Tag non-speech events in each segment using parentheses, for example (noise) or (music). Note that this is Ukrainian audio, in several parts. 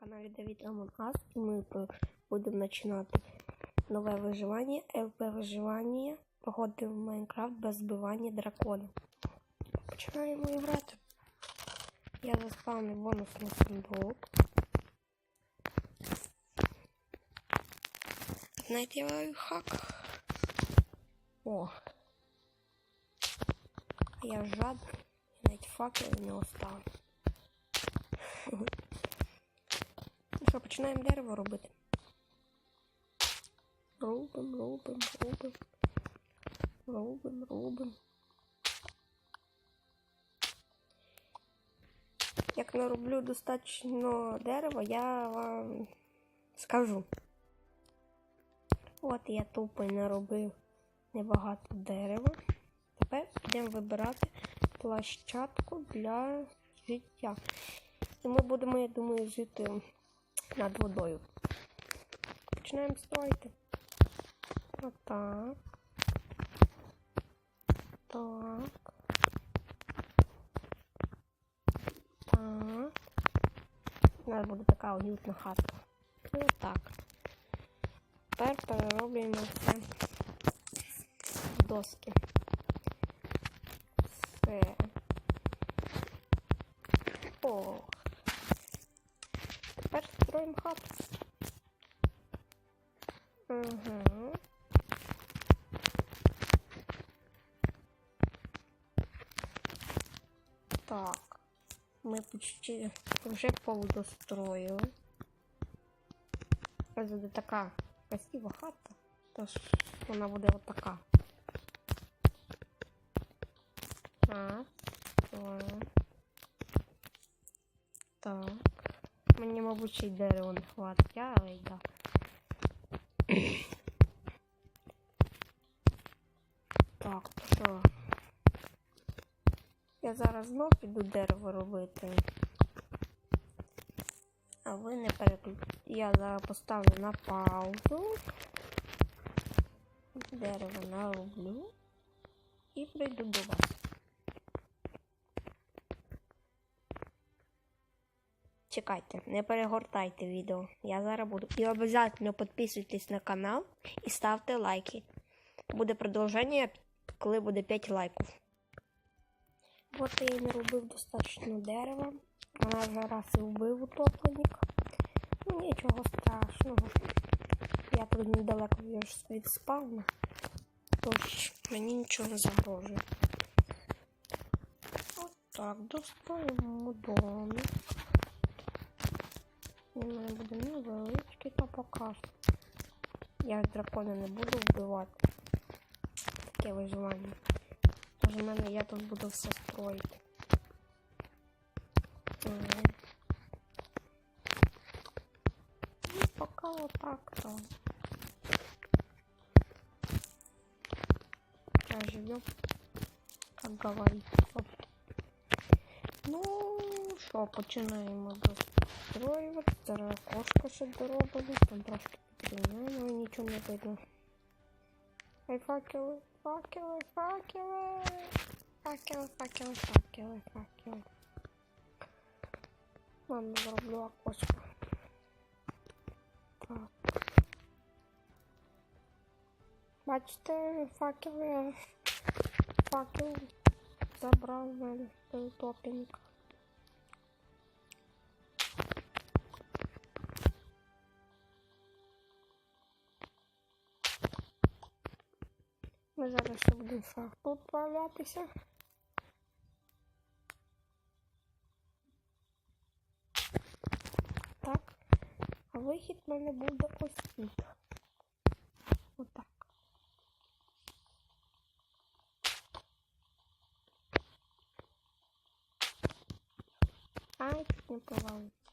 каналі Давід Амон Ас і ми будемо починати нове виживання, ЛП виживання, погоди в Майнкрафт без збивання дракона. Починаємо грати. Я заспавнив бонусний сундук. Знайти лайфхак. О. А я жадний. Навіть факел не оставив. Що, починаємо дерево робити. Рубим, рубим, рубим. Рубим, рубим. Як нароблю достатньо дерева, я вам скажу. От я тупо й наробив небагато дерева. Тепер йдемо вибирати площадку для життя. І ми будемо, я думаю, жити над водою. Починаємо строїти. Отак. Так. Так. У нас буде така уютна хатка. Отак. Тепер перероблюємо все в доски. Все. О. Тепер строїмо хату. Угу. Так. Ми почти вже повдостроїли. Ось буде така красива хата. Тож вона буде отака. Так. Так. Так. Мені, мабуть, ще й дерева не хватить, але й. (coughs) Так, що? Я зараз знов піду дерево робити. А ви не переключайте. Я зараз поставлю на паузу. Дерево нароблю. І прийду до вас. Чекайте, не перегортайте відео. Я зараз буду. І обов'язково підписуйтесь на канал і ставте лайки. Буде продовження, коли буде 5 лайків. От я не робив достатньо дерева. Вона вже раз і вбив утопленник. Ну нічого страшного. Я тут недалеко від спавна. Тож мені нічого не загрожує. От так, достроїмо домик. Він у мене буде невеличкий, покажу. Я дракона не буду вбивати. Таке виживання. Тож у мене я тут буду все строїти. Ну, пока вот так то. Живем, как говорится. Ну, що, починаємо достроювати. Зараз кошка ще доробили, там трошки підрівняємо, але нічого не видно. Ай, факели, факели, факели. Факели, факели, факели, факели. Ладно, зроблю окошко. Так. Бачите, факели, факел забрав в мене той Зараз ще будемо шахту. Так. А вихід в мене буде ось тут. Отак. Ай, не провалиться.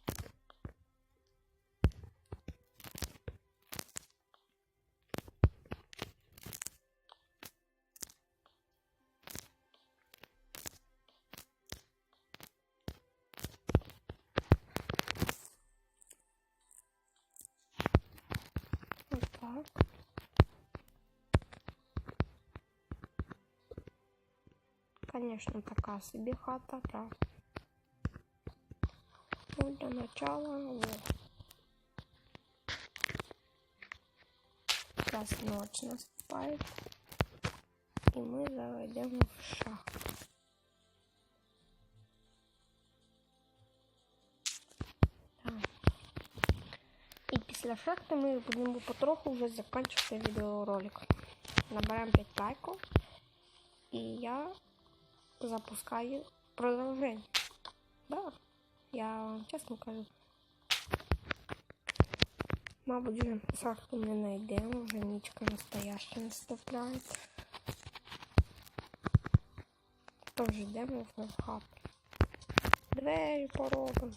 Конечно, такая себе хата, да. Ну, для начала, вот. Сейчас ночь наступает. И мы зайдем в шахту. Да. шахты мы будем ми будемо уже заканчивать закінчити відеоролик. Набираємо 5 лайків. и я запускаю продовження. Да, я вам чесно кажу. Мабуть, вже шахту не знайдемо, вже нічка настояща наступляє. Тож йдемо в хату. Двері поробимо.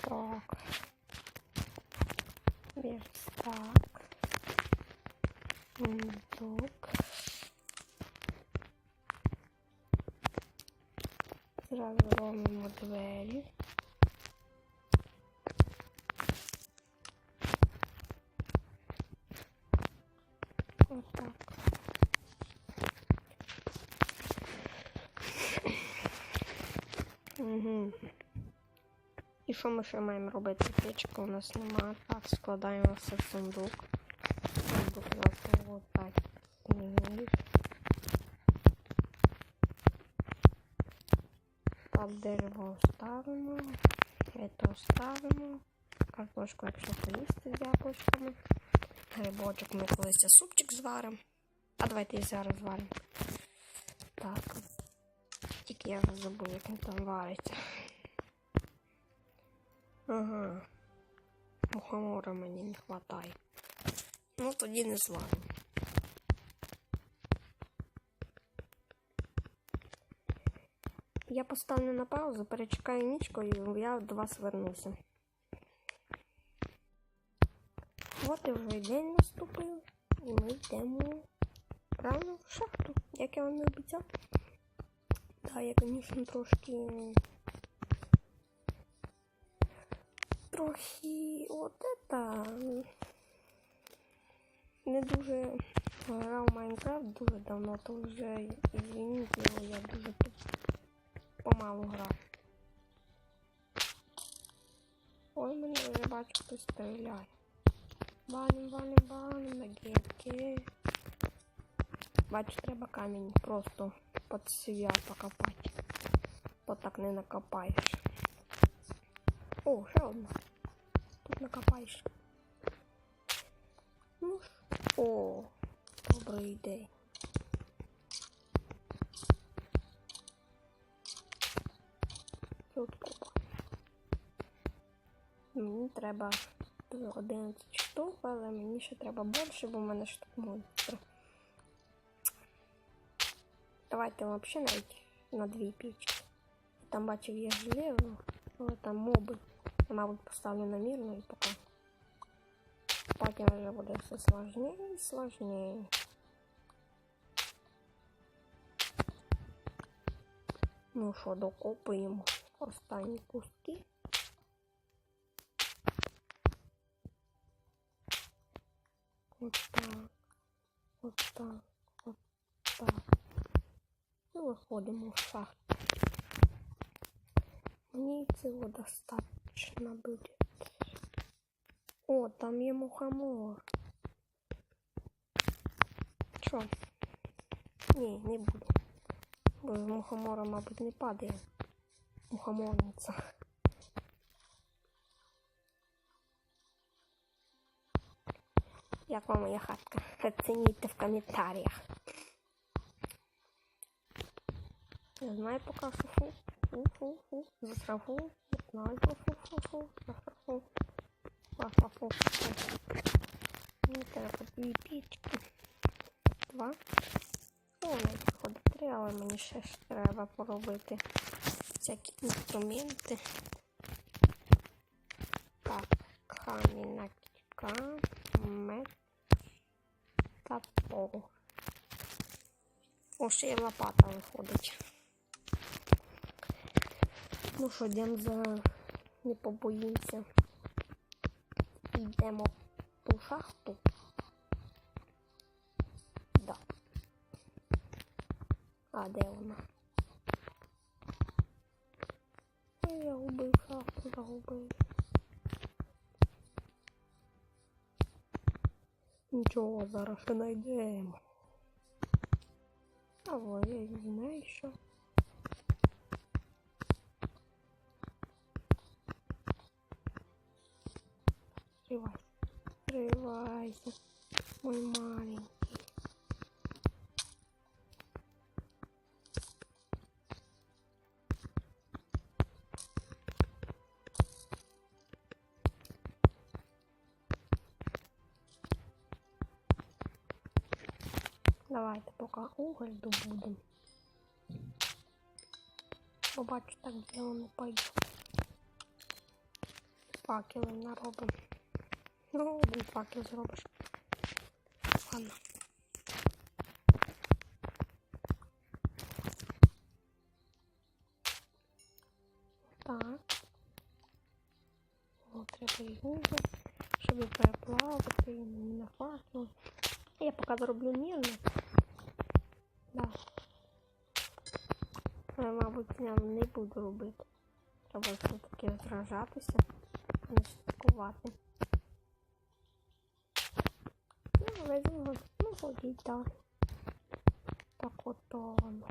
Так. Верстак. Сундук. Зразу робимо двері. Отак. Угу. І що ми ще маємо робити? Печка у нас немає. Так, складаємо все в сундук у нас вот так. Ні. Так, дерево ставимо. Это ставимо. Картошку, якщо поїсти з яблучками. Грибочок ми колись супчик зваримо. А давайте і зараз зваримо. Так. Тільки я забув, як він там вариться. Ага. Мухомора мені не вистачає. Ну тоді не зваримо. Я поставлю на паузу, перечекаю нічку і я до вас вернуся. От і вже день наступив, і ми йдемо рано в шахту, як я вам і обіцяв. Так, я, звісно, трошки. Трохи от это не дуже грав Майнкрафт дуже давно, то вже извините я дуже помалу грав. Ой, мене вже бачу, хтось стріляє. Валим, валим, валим на гетки. Бачу, треба камінь просто під себя покопати. То так не накопаєш. О, ще одна. Тут накопаєш. Ну. О, добрий день. Тут. Мені треба 11 штук, але мені ще треба більше, бо в мене ж тут монстр. Давайте взагалі навіть на дві пічки. Там бачив є железо, але там моби. Я, мабуть, поставлю на мірну і поки. Потім вже буде все сложніше і сложніше. Ну що, докопуємо останні куски. Вот так. Вот так. Вот так. І виходимо в шахту. Мені цього достатньо буде. О, там є мухомор. Що? Ні, не буду. Бо з мухомора, мабуть, не падає. Мухоморниця. Як вам моя хатка? Оцініть в коментарях. Не знаю пока фу фу фу фу засрафу не знаю фу фу фу фу фу фу фу Мені треба дві пічки два о навіть виходить три але мені ще ж треба поробити всякі інструменти. Так камінна кілька мед топор о ще й лопата виходить. Ну що, йдемо за не побоїмося. Йдемо А, де вона? Я загубив я загубив. Ничего, зараз ще знайдемо. А во, я не знаю еще. Сривайся. Сривайся, мой мать. Давайте поки уголь добудемо. Побачу, так діло не пойде. Факели наробимо. Ну, один факел зробиш. Ладно. Так. О, треба і щоб переплавити, на факел. Я пока зроблю мирно. Да. Я, мабуть, я не буду робити. Треба все-таки зражатися, не слідкувати. Ну, ну, ходіть так. Так от то воно.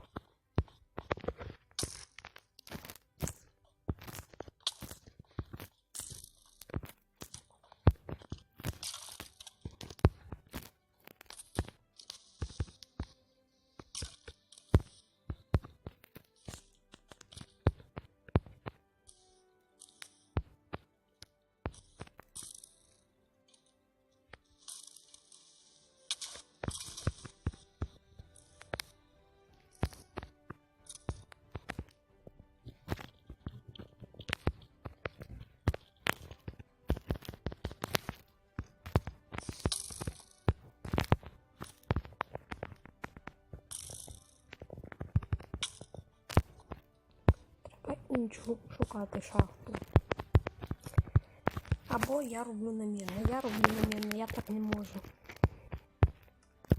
Треба іншу шукати шахту. Або я роблю намірно. Я роблю намірно, я так не можу.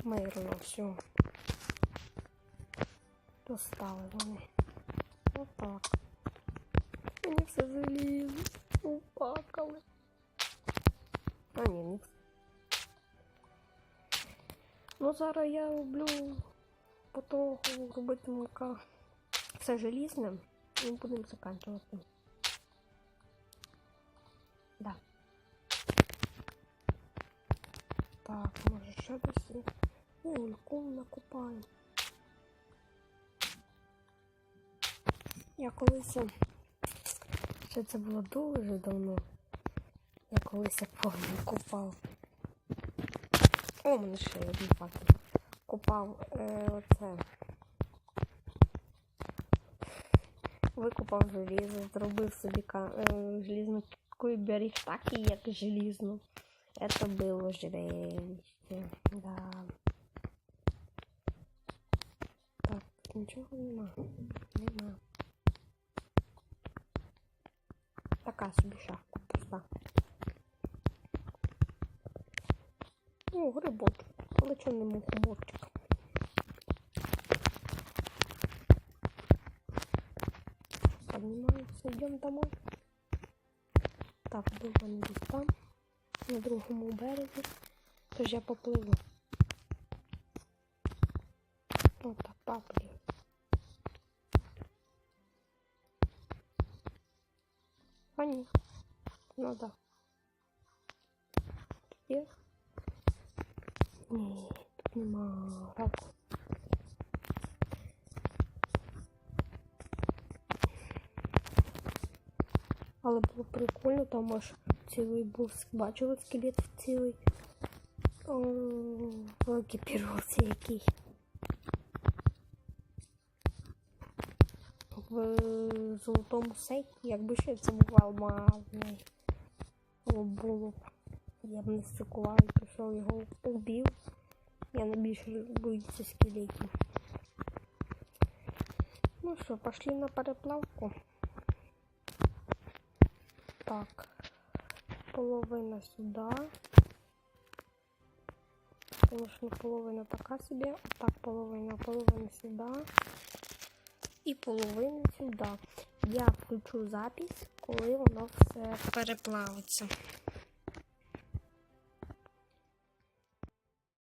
Мирно, все. Достали вони. Отак. Мені все залізо. Упакали. А ні, ні. Ну зараз я роблю потім робитиму яка все желізне. І будемо заканчувати. Да. Так, може ще десь є. Ульку накопаємо. Я колись ще це було дуже давно. Я колись повний купав. О, мене ще один факел. Купав е, оце. Викупав желізо, зробив собі е, желізну беріг такий, як желізну. Это було жребище. Да. Так, нічого нема. Нема. Така собі шахта пуста. О, грибочок. Але чого не мухоморчик? Поднимаемся, идем домой. Так, был вони там, на другому березі. Тож я попливу. О, так, паплі. А ні. Ну да. Є? Ні, тут нема раку. Але було прикольно, там аж цілий був, бачили скелет цілий. Екіпіровці який. В золотому сейфі, якби ще це був алмазний. Було. Я б не стикував і пішов його убив. Я найбільше боюся скелетів. Ну що, пошли на переплавку. Так, половина сюда. Конечно, половина така собі. Так, половина, половина сюда. І половина сюди. Я включу запись, коли воно все переплавиться.